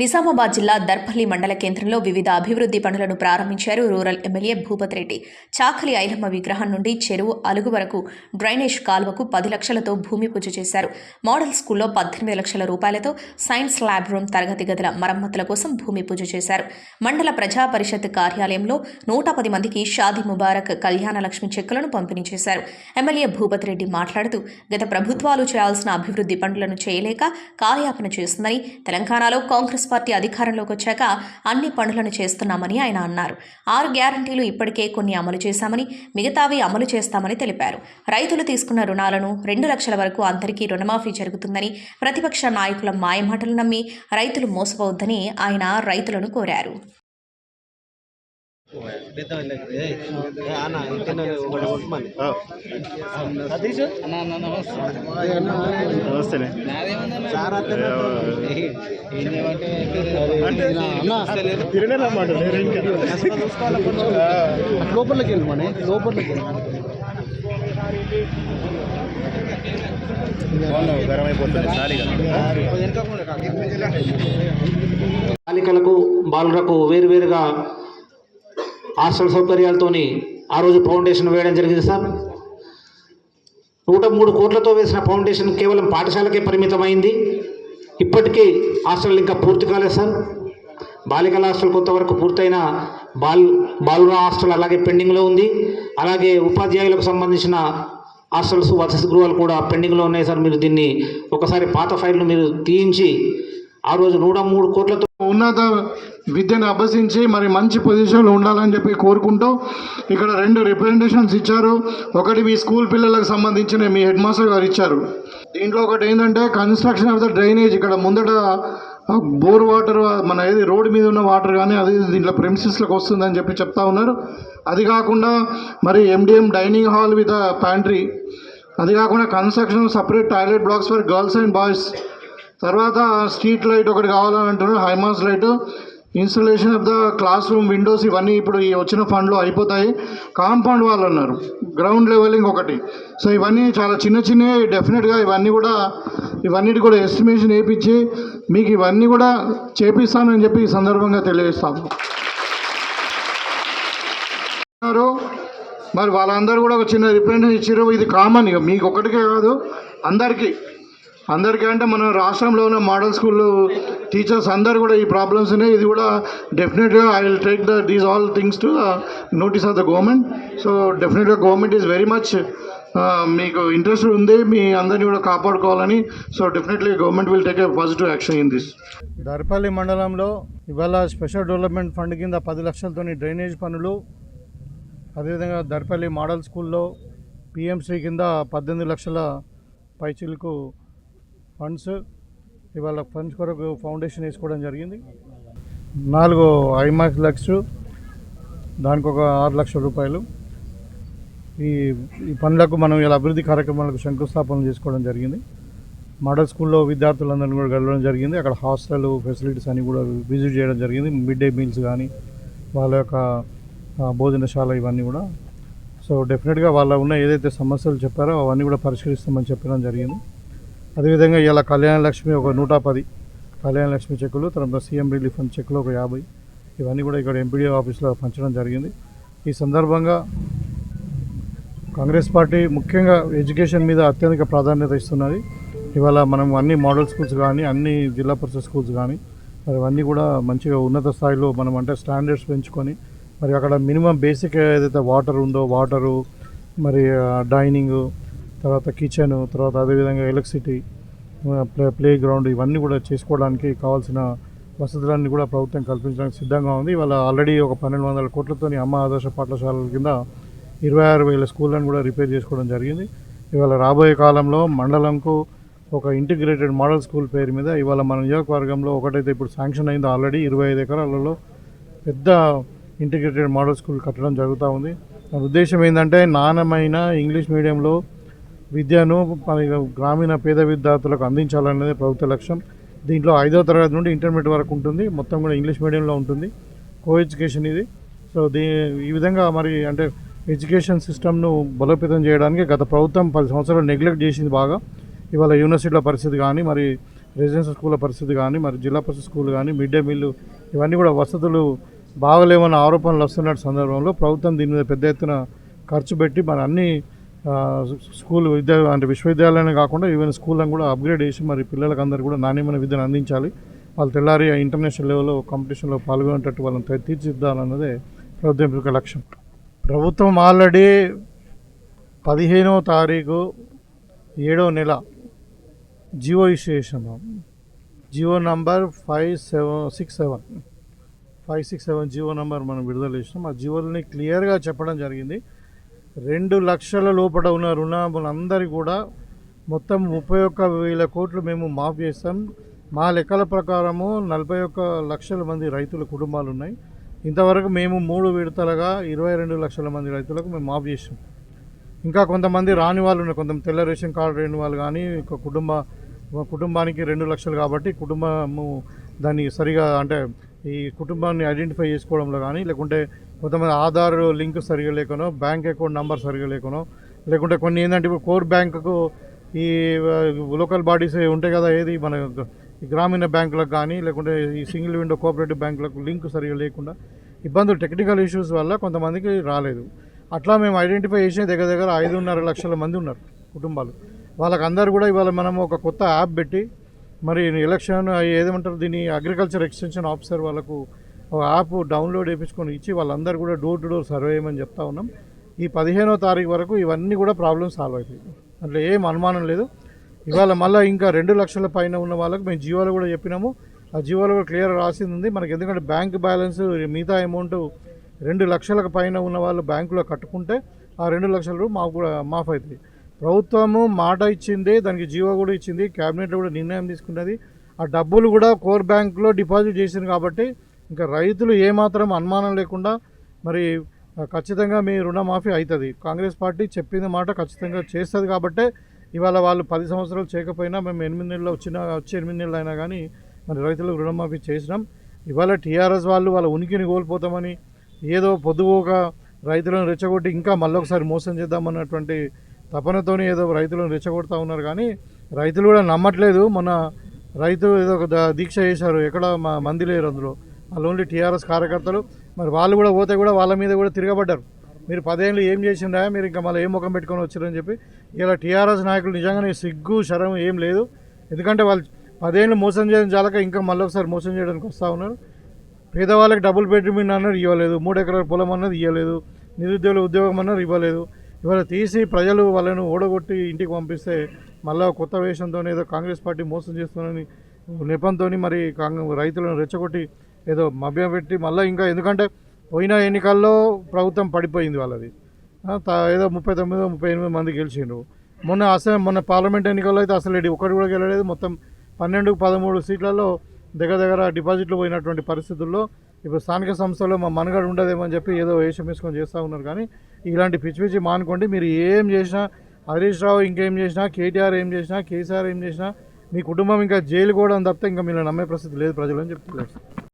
నిజామాబాద్ జిల్లా దర్పల్లి మండల కేంద్రంలో వివిధ అభివృద్ధి పనులను ప్రారంభించారు రూరల్ ఎమ్మెల్యే భూపత్ రెడ్డి. చాకలి ఐలమ్మ విగ్రహం నుండి చెరువు అలుగు వరకు డ్రైనేజ్ కాల్వకు పది లక్షలతో భూమి పూజ చేశారు. మోడల్ స్కూల్లో పద్దెనిమిది లక్షల రూపాయలతో సైన్స్ ల్యాబ్ రూమ్ తరగతి గదుల మరమ్మతుల కోసం భూమి పూజ చేశారు. మండల ప్రజా పరిషత్ కార్యాలయంలో నూట పది మందికి షాదీ ముబారక్ కళ్యాణ లక్ష్మి చెక్కులను పంపిణీ చేశారు. ఎమ్మెల్యే భూపత్ రెడ్డి మాట్లాడుతూ గత ప్రభుత్వాలు చేయాల్సిన అభివృద్ధి పనులను చేయలేక కాలయాపన చేస్తుందని తెలంగాణలో కాంగ్రెస్ పార్టీ అధికారంలోకి వచ్చాక అన్ని పనులను చేస్తున్నామని ఆయన అన్నారు. ఆరు గ్యారంటీలు ఇప్పటికే కొన్ని అమలు చేశామని మిగతావి అమలు చేస్తామని తెలిపారు. రైతులు తీసుకున్న రుణాలను రెండు లక్షల వరకు అందరికీ రుణమాఫీ జరుగుతుందని ప్రతిపక్ష నాయకుల మాయమాటలు నమ్మి రైతులు మోసపోవద్దని ఆయన రైతులను కోరారు. నమస్తేనే ఇంకా లోపలికి వెళ్ళమని లోపలికి గరం అయిపోతుంది బాలికలకు బాలులకు వేరువేరుగా హాస్టల్ సౌకర్యాలతోని ఆ రోజు ఫౌండేషన్ వేయడం జరిగింది సార్. నూట మూడు కోట్లతో వేసిన ఫౌండేషన్ కేవలం పాఠశాలకే పరిమితమైంది. ఇప్పటికీ హాస్టల్ ఇంకా పూర్తి కాలేదు సార్. బాలికల హాస్టల్ కొంతవరకు పూర్తయిన బాల్ బాలుర హాస్టల్ అలాగే పెండింగ్లో ఉంది. అలాగే ఉపాధ్యాయులకు సంబంధించిన హాస్టల్స్ వసతి గృహాలు కూడా పెండింగ్లో ఉన్నాయి సార్. మీరు దీన్ని ఒకసారి పాత ఫైల్ను మీరు తీయించి ఆ రోజు నూట మూడు కోట్లతో ఉన్నత విద్యను అభ్యసించి మరి మంచి పొజిషన్లో ఉండాలని చెప్పి కోరుకుంటూ ఇక్కడ రెండు రిప్రజెంటేషన్స్ ఇచ్చారు. ఒకటి మీ స్కూల్ పిల్లలకు సంబంధించిన మీ హెడ్ మాస్టర్ గారు ఇచ్చారు. దీంట్లో ఒకటి ఏంటంటే కన్స్ట్రక్షన్ ఆఫ్ ద డ్రైనేజ్ ఇక్కడ ముందట బోర్ వాటర్ మన ఏది రోడ్డు మీద ఉన్న వాటర్ కానీ అది దీంట్లో ప్రెమిసిస్లకు వస్తుందని చెప్పి చెప్తా ఉన్నారు. అది కాకుండా మరి MDM dining hall with pantry అది కాకుండా construction separate toilet blocks for girls and boys తర్వాత స్ట్రీట్ లైట్ ఒకటి కావాలని అంటున్నారు high mast light installation of the class room windows ఇవన్నీ ఇప్పుడు ఈ వచ్చిన ఫండ్లో అయిపోతాయి. కాంపౌండ్ వాళ్ళు అన్నారు. గ్రౌండ్ లెవెలింగ్ ఒకటి. సో ఇవన్నీ చాలా చిన్న చిన్నవి డెఫినెట్గా ఇవన్నీ కూడా ఇవన్నిటి కూడా ఎస్టిమేషన్ వేయించి మీకు ఇవన్నీ కూడా చేపిస్తానని చెప్పి ఈ సందర్భంగా తెలియజేస్తాము. మరి వాళ్ళందరూ కూడా ఒక చిన్న రిప్రజెంటేషన్ ఇచ్చారు ఇది కామన్ ఇక. మీకు ఒకటికే కాదు. అందరికీ. అందరికీ అంటే మన రాష్ట్రంలో ఉన్న మోడల్ స్కూల్ టీచర్స్ అందరు కూడా ఈ ప్రాబ్లమ్స్ ఉన్నాయి ఇది కూడా డెఫినెట్గా I will take the these all things to notice of the government so డెఫినెట్గా గవర్నమెంట్ ఈజ్ వెరీ మచ్ మీకు ఇంట్రెస్ట్ ఉంది మీ అందరినీ కూడా కాపాడుకోవాలని. So definitely government will take a positive action in this Darpalli మండలంలో ఇవాళ స్పెషల్ డెవలప్మెంట్ ఫండ్ కింద పది లక్షలతోని డ్రైనేజ్ పనులు. అదేవిధంగా దర్పల్లి మోడల్ స్కూల్లో పిఎంసీ కింద పద్దెనిమిది లక్షల పైచిలకు ఫండ్స్ ఇవాళ ఫండ్స్ కొరకు ఫౌండేషన్ వేసుకోవడం జరిగింది. నాలుగు ఐమాక్స్ లక్స్ దానికి ఒక ఆరు లక్షల రూపాయలు. ఈ ఈ పనులకు మనం ఇలా అభివృద్ధి కార్యక్రమాలకు శంకుస్థాపన చేసుకోవడం జరిగింది. మోడల్ స్కూల్లో విద్యార్థులందరినీ కూడా కలవడం జరిగింది. అక్కడ హాస్టల్ ఫెసిలిటీస్ అన్నీ కూడా విజిట్ చేయడం జరిగింది. మిడ్ డే మీల్స్ కానీ వాళ్ళ యొక్క భోజనశాల ఇవన్నీ కూడా. సో డెఫినెట్గా వాళ్ళ ఉన్న ఏదైతే సమస్యలు చెప్పారో అవన్నీ కూడా పరిష్కరిస్తామని చెప్పడం జరిగింది. అదేవిధంగా ఇలా కళ్యాణ లక్ష్మి ఒక నూట పది. కళ్యాణ లక్ష్మి చెక్కులు తర్వాత సీఎం రిలీఫ్ ఫండ్ చెక్కులు ఒక యాభై. ఇవన్నీ కూడా ఇక్కడ ఎంపీడీ ఆఫీస్లో పంచడం జరిగింది. ఈ సందర్భంగా కాంగ్రెస్ పార్టీ ముఖ్యంగా ఎడ్యుకేషన్ మీద అత్యధిక ప్రాధాన్యత ఇస్తున్నది. ఇవాళ మనం అన్ని మోడల్ స్కూల్స్ కానీ అన్ని జిల్లా పరిషత్ స్కూల్స్ కానీ మరి అవన్నీ కూడా మంచిగా ఉన్నత స్థాయిలో మనం అంటే స్టాండర్డ్స్ పెంచుకొని మరి అక్కడ మినిమం బేసిక్ ఏదైతే వాటర్ ఉందో వాటరు మరి డైనింగ్ తర్వాత కిచెన్ తర్వాత అదేవిధంగా ఎలక్ట్రిసిటీ ప్లే ప్లే గ్రౌండ్ ఇవన్నీ కూడా చేసుకోవడానికి కావాల్సిన వసతులన్నీ కూడా ప్రభుత్వం కల్పించడానికి సిద్ధంగా ఉంది. ఇవాళ ఆల్రెడీ ఒక పన్నెండు వందల కోట్లతోని అమ్మ ఆదర్శ పాఠశాలల కింద ఇరవై ఆరు వేల స్కూళ్ళను కూడా రిపేర్ చేసుకోవడం జరిగింది. ఇవాళ రాబోయే కాలంలో మండలంకు ఒక ఇంటిగ్రేటెడ్ మోడల్ స్కూల్ పేరు మీద ఇవాళ మన నియోజకవర్గంలో ఒకటైతే ఇప్పుడు శాంక్షన్ అయింది ఆల్రెడీ ఇరవై ఐదు ఎకరాలలో పెద్ద ఇంటిగ్రేటెడ్ మోడల్ స్కూల్ కట్టడం జరుగుతూ ఉంది. దాని ఉద్దేశం ఏంటంటే నాణ్యమైన ఇంగ్లీష్ మీడియంలో విద్యను గ్రామీణ పేద విద్యార్థులకు అందించాలనేది ప్రభుత్వ లక్ష్యం. దీంట్లో ఐదో తరగతి నుండి ఇంటర్మీడియట్ వరకు ఉంటుంది. మొత్తం కూడా ఇంగ్లీష్ మీడియంలో ఉంటుంది. కో ఎడ్యుకేషన్ ఇది. సో దీ ఈ విధంగా మరి అంటే ఎడ్యుకేషన్ సిస్టమ్ను బలోపేతం చేయడానికి గత ప్రభుత్వం పది సంవత్సరాలు నెగ్లెక్ట్ చేసింది బాగా. ఇవాళ యూనివర్సిటీల పరిస్థితి కానీ మరి రెసిడెన్షియల్ స్కూళ్ళ పరిస్థితి కానీ మరి జిల్లా పరిషత్ స్కూల్ కానీ మిడ్ డే మీల్ ఇవన్నీ కూడా వసతులు బాగలేవన్న ఆరోపణలు వస్తున్న సందర్భంలో ప్రభుత్వం దీని మీద పెద్ద ఎత్తున ఖర్చు పెట్టి మరి అన్ని స్కూల్ విద్యా అంటే విశ్వవిద్యాలయాన్ని కాకుండా ఈవెన్ స్కూళ్ళని కూడా అప్గ్రేడ్ చేసి మరి పిల్లలకు అందరూ కూడా నాణ్యమైన విద్యను అందించాలి. వాళ్ళు తెల్లారి ఇంటర్నేషనల్ లెవెల్లో కాంపిటీషన్లో పాల్గొనేటట్టు వాళ్ళని తీర్చిద్దాలన్నదే ప్రభుత్వం యొక్క లక్ష్యం. ప్రభుత్వం ఆల్రెడీ పదిహేనవ తారీఖు ఏడవ నెల జియో ఇష్యూ చేసినాం GO number five seven six seven. Five six seven GO number మనం విడుదల చేసినాం. ఆ జియోని క్లియర్గా చెప్పడం జరిగింది. రెండు లక్షల లోపల ఉన్న రుణములందరి కూడా మొత్తం ముప్పై ఒక్క వేల కోట్లు మేము మాఫ్ చేస్తాం. మా లెక్కల ప్రకారము నలభై ఒక్క లక్షల మంది రైతుల కుటుంబాలు ఉన్నాయి ఇంతవరకు మేము మూడు విడతలుగా ఇరవై రెండు లక్షల మంది రైతులకు మేము మాఫ్ చేసాం. ఇంకా కొంతమంది రాని వాళ్ళు ఉన్నారు. కొంత తెల్ల రేషన్ కార్డు లేని వాళ్ళు కానీ ఒక కుటుంబ కుటుంబానికి రెండు లక్షలు కాబట్టి కుటుంబము దాన్ని సరిగా అంటే ఈ కుటుంబాన్ని ఐడెంటిఫై చేసుకోవడంలో కానీ లేకుంటే కొంతమంది ఆధార్ లింక్ సరిగా లేకనో బ్యాంక్ అకౌంట్ నెంబర్ సరిగా లేకనో లేకుంటే కొన్ని ఏంటంటే ఇప్పుడు కోర్ బ్యాంకుకు ఈ లోకల్ బాడీస్ ఉంటాయి కదా ఏది మన ఈ గ్రామీణ బ్యాంకులకు కానీ లేకుంటే ఈ సింగిల్ విండో కోఆపరేటివ్ బ్యాంకులకు లింక్ సరిగా లేకుండా ఇబ్బందులు టెక్నికల్ ఇష్యూస్ వల్ల కొంతమందికి రాలేదు. అట్లా మేము ఐడెంటిఫై చేసిన దగ్గర దగ్గర ఐదున్నర లక్షల మంది ఉన్నారు కుటుంబాలు. వాళ్ళకి అందరు కూడా ఇవాళ మనం ఒక కొత్త యాప్ పెట్టి మరి ఎలక్షన్ ఏదేమంటారు దీన్ని అగ్రికల్చర్ ఎక్స్టెన్షన్ ఆఫీసర్ వాళ్ళకు ఒక యాప్ డౌన్లోడ్ చేయించుకొని ఇచ్చి వాళ్ళందరూ కూడా డోర్ టు డోర్ సర్వే చేయమని చెప్తా ఉన్నాం. ఈ పదిహేనో తారీఖు వరకు ఇవన్నీ కూడా ప్రాబ్లమ్స్ సాల్వ్ అవుతాయి. అట్లా ఏం అనుమానం లేదు. ఇవాళ మళ్ళీ ఇంకా రెండు లక్షల పైన ఉన్న వాళ్ళకి మేము జియోలో కూడా చెప్పినాము. ఆ జియోలో కూడా క్లియర్ రాసింది ఉంది. మనకి ఎందుకంటే బ్యాంక్ బ్యాలెన్స్ మిగతా అమౌంట్ రెండు లక్షలకు పైన ఉన్న వాళ్ళు బ్యాంకులో కట్టుకుంటే ఆ రెండు లక్షలు మాకు కూడా మాఫ్ అవుతుంది ప్రభుత్వము మాట ఇచ్చింది దానికి జీవో కూడా ఇచ్చింది క్యాబినెట్లో కూడా నిర్ణయం తీసుకున్నది. ఆ డబ్బులు కూడా కోర్ బ్యాంకులో డిపాజిట్ చేసింది కాబట్టి ఇంకా రైతులు ఏమాత్రం అనుమానం లేకుండా మరి ఖచ్చితంగా మీ రుణమాఫీ అవుతుంది కాంగ్రెస్ పార్టీ చెప్పిన మాట ఖచ్చితంగా చేస్తుంది కాబట్టే ఇవాళ వాళ్ళు పది సంవత్సరాలు చేయకపోయినా మేము ఎనిమిది నెలలు వచ్చిన వచ్చి ఎనిమిది నెలలు అయినా కానీ మరి రైతులకు రుణమాఫీ చేసినాం. ఇవాళ టీఆర్ఎస్ వాళ్ళు వాళ్ళ ఉనికిని కోల్పోతామని ఏదో పొద్దుపోక రైతులను రెచ్చగొట్టి ఇంకా మళ్ళొకసారి మోసం చేద్దామన్నటువంటి తపనతోని ఏదో రైతులను రెచ్చగొడతా ఉన్నారు కానీ రైతులు కూడా నమ్మట్లేదు. మన రైతు ఏదో ఒక దీక్ష చేశారు. ఎక్కడ మా మంది లేరు అందులో. వాళ్ళు ఓన్లీ టీఆర్ఎస్ కార్యకర్తలు మరి వాళ్ళు కూడా పోతే కూడా వాళ్ళ మీద కూడా తిరగబడ్డారు. మీరు పదేళ్ళు ఏం చేసిండా మీరు ఇంకా మళ్ళీ ఏం ముఖం పెట్టుకొని వచ్చారని చెప్పి ఇలా టీఆర్ఎస్ నాయకులు నిజంగానే సిగ్గు శరం ఏం లేదు. ఎందుకంటే వాళ్ళు పదేళ్ళు మోసం చేయడం చాలక ఇంకా మళ్ళీ ఒకసారి మోసం చేయడానికి వస్తూ ఉన్నారు. పేదవాళ్ళకి డబుల్ బెడ్రూమ్ అన్నారు ఇవ్వలేదు మూడు ఎకరాల పొలం అన్నది ఇవ్వలేదు నిరుద్యోగుల ఉద్యోగం అన్నారు ఇవ్వలేదు. ఇవాళ తీసి ప్రజలు వాళ్ళను ఓడగొట్టి ఇంటికి పంపిస్తే మళ్ళీ కొత్త వేషంతో ఏదో కాంగ్రెస్ పార్టీ మోసం చేస్తుందని నెపంతో మరి కాంగ్రెస్ రైతులను రెచ్చగొట్టి ఏదో మభ్యపెట్టి మళ్ళీ ఇంకా ఎందుకంటే పోయిన ఎన్నికల్లో ప్రభుత్వం పడిపోయింది వాళ్ళది. ఏదో ముప్పై తొమ్మిది ముప్పై ఎనిమిది మంది గెలిచిండ్రు. మొన్న అసలు మొన్న పార్లమెంట్ ఎన్నికల్లో అయితే అసలు ఒకటి కూడా గెలలేదు. మొత్తం పన్నెండు పదమూడు సీట్లలో దగ్గర దగ్గర డిపాజిట్లు పోయినటువంటి పరిస్థితుల్లో ఇప్పుడు స్థానిక సంస్థల్లో మా మనగడ ఉండదేమని చెప్పి ఏదో వేషం వేసుకొని చేస్తూ ఉన్నారు. కానీ ఇలాంటి పిచ్చి పిచ్చి మానుకోండి మీరు ఏం చేసినా హరీష్ రావు ఇంకేం చేసినా కేటీఆర్ ఏం చేసినా కేసీఆర్ ఏం చేసినా మీ కుటుంబం ఇంకా జైలు కూడా తప్పితే ఇంకా మీరు నమ్మే పరిస్థితి లేదు ప్రజలు అని చెప్తున్నారు.